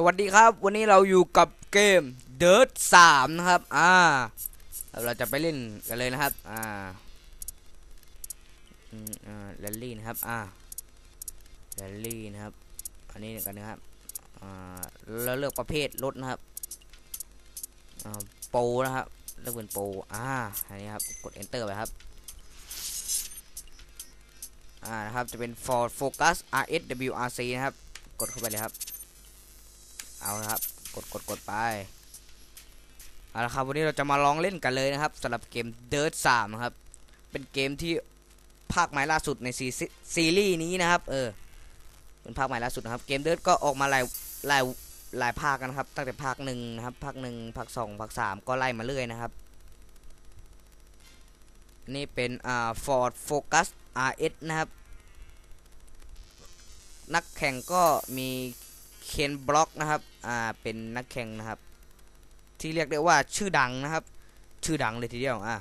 สวัสดีครับ วันนี้เราอยู่กับเกม Dirt 3นะครับ อ่า เราจะไปเล่นกันเลยนะครับ อ่าอืมอ่าแรลลี่นะครับ อ่าแรลลี่นะครับ อันนี้กันนะครับ อ่าแล้วเลือกประเภทรถนะครับ อ่าโปนะครับเลือกเป็นโปอ่า อันนี้ครับ กด enter ไปครับ อ่า นะครับ จะเป็น Ford Focus RSWRC นะครับ กดเข้าไปเลยครับ เอาละครับ กดกดกดไปเอาละครับวันนี้เราจะมาลองเล่นกันเลยนะครับสำหรับเกม Dirt 3นะครับ เป็นเกมที่ภาคใหม่ล่าสุดในซีซีรีส์นี้นะครับ เออ เป็นภาคใหม่ล่าสุดนะครับ เกม Dirt ก็ออกมาหลายหลายหลายภาคกันนะครับ ตั้งแต่ภาคหนึ่งนะครับ ภาคหนึ่งภาคสองภาคสามก็ไล่มาเรื่อยนะครับ นี่เป็นอ่า Ford Focus RS นะครับ นักแข่งก็มี เคนบล็อกนะครับ อ่า เป็นนักแข่งนะครับ ที่เรียกได้ว่าชื่อดังนะครับ ชื่อดังเลยทีเดียว อ่า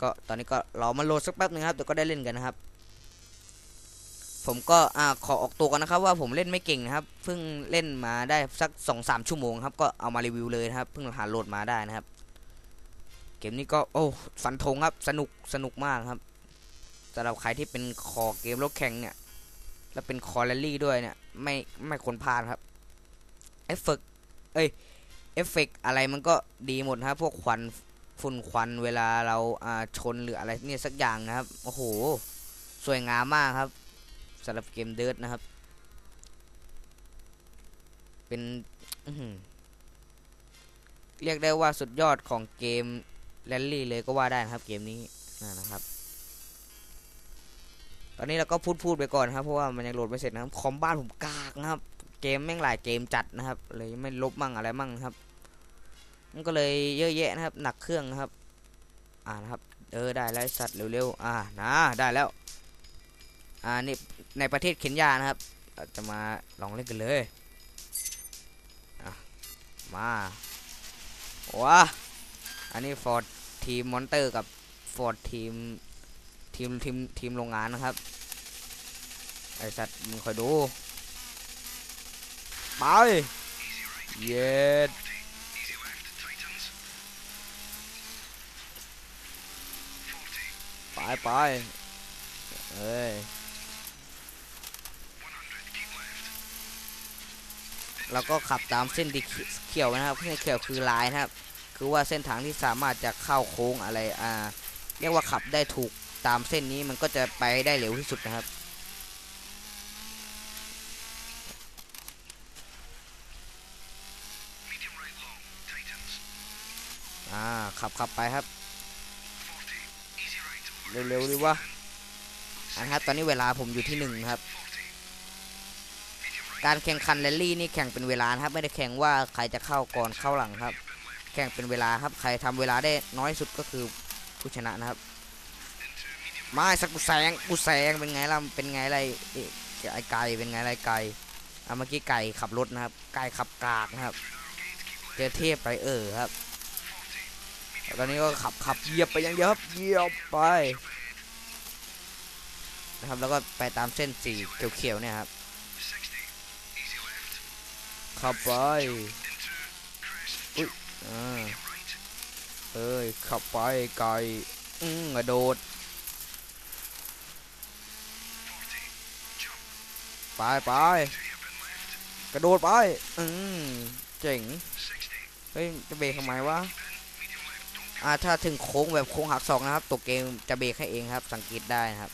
ก็ตอนนี้ก็รอมาโหลดสักแป๊บนึงครับเดี๋ยวก็ได้เล่นกันนะครับ ผมก็ อ่า ขอออกตัวกันนะครับ ว่าผมเล่นไม่เก่งนะครับ เพิ่งเล่นมาได้สักสองสามชั่วโมงครับ ก็เอามารีวิวเลยนะครับ เพิ่งหาโหลดมาได้นะครับ เกมนี้ก็ โอ้ ฟันธงครับ สนุก สนุกมากครับสำหรับใครที่เป็นคอเกมรถแข่งเนี่ย แล้วเป็นคอร์เรลลี่ด้วยเนี่ย ไม่ไม่ควรพลาดครับเอฟเฟกเอ้ยเอฟเฟกอะไรมันก็ดีหมดนะครับ พวกควันฝุ่นควันเวลาเราอ่าชนหรืออะไรเนี่ยสักอย่างนะครับ โอ้โห สวยงามมากครับสำหรับเกมเดิร์ดนะครับ เป็นเรียกได้ว่าสุดยอดของเกมแรลลี่เลยก็ว่าได้นะครับเกมนี้นะครับ ตอนนี้เราก็พูดพูดไปก่อนครับเพราะว่ามันยังโหลดไม่เสร็จนะครับคอมบ้านผมกากนะครับเกมแม่งหลายเกมจัดนะครับ เลยไม่ลบมั่งอะไรมั่งครับ มันก็เลยเยอะแยะนะครับ หนักเครื่องครับ อ่านะครับเออได้แล้วสัตว์เร็วๆอ่านะได้แล้ว อ่านี่ในประเทศเคนยานะครับจะมาลองเล่นกันเลยมาว้าอันนี้ฟอร์ดทีมมอนเตอร์กับฟอร์ดทีม ทีมทีมทีมโรงงานนะครับ ไอสัตว์มึงคอยดู ไป เย็ดไปไปเอ้ยเราก็ขับตามเส้นดีเขียวนะครับเส้นเขียวคือลายนะครับ คือว่าเส้นทางที่สามารถจะเข้าโค้งอะไรอ่าเรียกว่าขับได้ถูก ตามเส้นนี้มันก็จะไปได้เร็วที่สุดนะครับ อ่า ขับขับไปครับ เร็วๆดีวะอันครับ ตอนนี้เวลาผมอยู่ที่หนึ่งครับ การแข่งขันแรลลี่นี่แข่งเป็นเวลาครับ ไม่ได้แข่งว่าใครจะเข้าก่อนเข้าหลังครับ แข่งเป็นเวลาครับ ใครทำเวลาได้น้อยสุดก็คือผู้ชนะนะครับ มาสักกูแซงกูแซงเป็นไงล่ะเป็นไงอะไรไอ้ไก่เป็นไงอะไรไก่อะเมื่อกี้ไก่ขับรถนะครับ ไก่ขับกากนะครับ เจอเทพไปเออครับตอนนี้ก็ขับขับเหยียบไปอย่างเดียวครับเหยียบไปนะครับแล้วก็ไปตามเส้นสีเขียวๆเนี่ยครับขับไปอุ้ยอ่าเอ้ยขับไปไกลอืมกระโดด ไปไปกระโดดไป อืมเจ๋ง เฮ้ย จะเบรกทำไมวะ อ่า ถ้าถึงโค้งแบบโค้งหักศอกนะครับ ตัวเกมจะเบรกให้เองครับ สังเกตได้นะครับ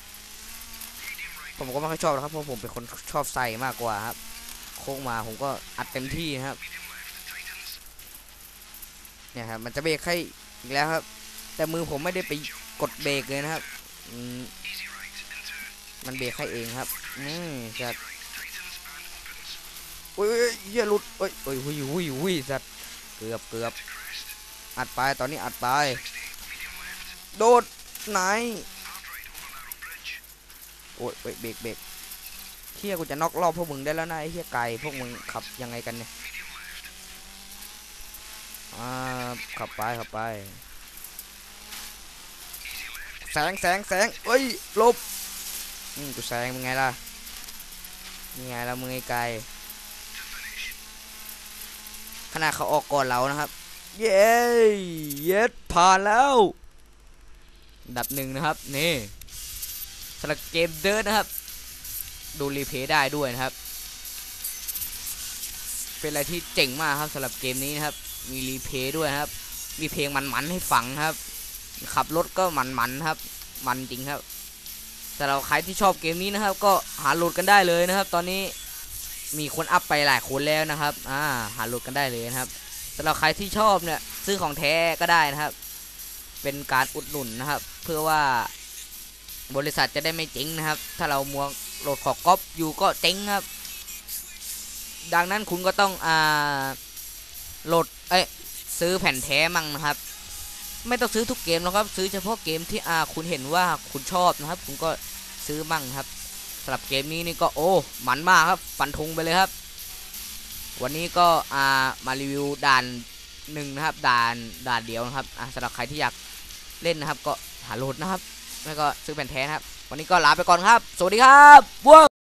ผมก็ไม่ค่อยชอบนะครับ เพราะผมเป็นคนชอบใส่มากกว่าครับ โค้งมาผมก็อัดเต็มที่นะครับ เนี่ยครับ มันจะเบรกให้อีกแล้วครับ แต่มือผมไม่ได้ไปกดเบรกเลยนะครับอืมมันเบรกให้เองครับ อืมจัด โอ้ยเฮียหลุดโอ้ยโอ้ยหุยหุยหุยสัตว์เกือบเกือบอัดไปตอนนี้อัดไปโดดไหนโอ้ยเบรกเบรกเบรกเฮียกูจะน็อกรอบพวกมึงได้แล้วนะไอ้เฮียไก่พวกมึงขับยังไงกันเนี่ยอ่าขับไปขับไปแสงแสงแสงเอ้ยลบอืมกูแสงมึงไงล่ะยังไงล่ะมึงไอ้ไก่ ขนาดเขาออกก่อนเรานะครับ เย้เย็ดผ่านแล้วดับหนึ่งนะครับนี่สำหรับเกมเดิร์ดนะครับ ดูรีเพย์ได้ด้วยนะครับ เป็นอะไรที่เจ๋งมากครับสำหรับเกมนี้นะครับ มีรีเพย์ด้วยครับ มีเพลงมันๆให้ฟังครับ ขับรถก็มันๆครับ มันจริงครับสำหรับใครที่ชอบเกมนี้นะครับ ก็หาโหลดกันได้เลยนะครับ ตอนนี้ มีคนอัพไปหลายคนแล้วนะครับ อ่า หาโหลดกันได้เลยนะครับสำหรับใครที่ชอบเนี่ยซื้อของแท้ก็ได้นะครับ เป็นการอุดหนุนนะครับ เพื่อว่าบริษัทจะได้ไม่เจ๊งนะครับ ถ้าเรามัวโหลดของก๊อปอยู่ก็เจ๊งครับ ดังนั้นคุณก็ต้องอ่าโหลดเอ้ยซื้อแผ่นแท้มั่งนะครับ ไม่ต้องซื้อทุกเกมหรอกครับ ซื้อเฉพาะเกมที่อ่าคุณเห็นว่าคุณชอบนะครับ คุณก็ซื้อมั่งครับ สำหรับเกมนี้นี่ก็โอ้มันมากครับฟันธงไปเลยครับ วันนี้ก็อ่ามารีวิวด่านหนึ่งนะครับด่านด่านเดียวนะครับอ่าสำหรับใครที่อยากเล่นนะครับ ก็หาโหลดนะครับ แล้วก็ซื้อแผ่นแท้นะครับ วันนี้ก็ลาไปก่อนครับ สวัสดีครับว้า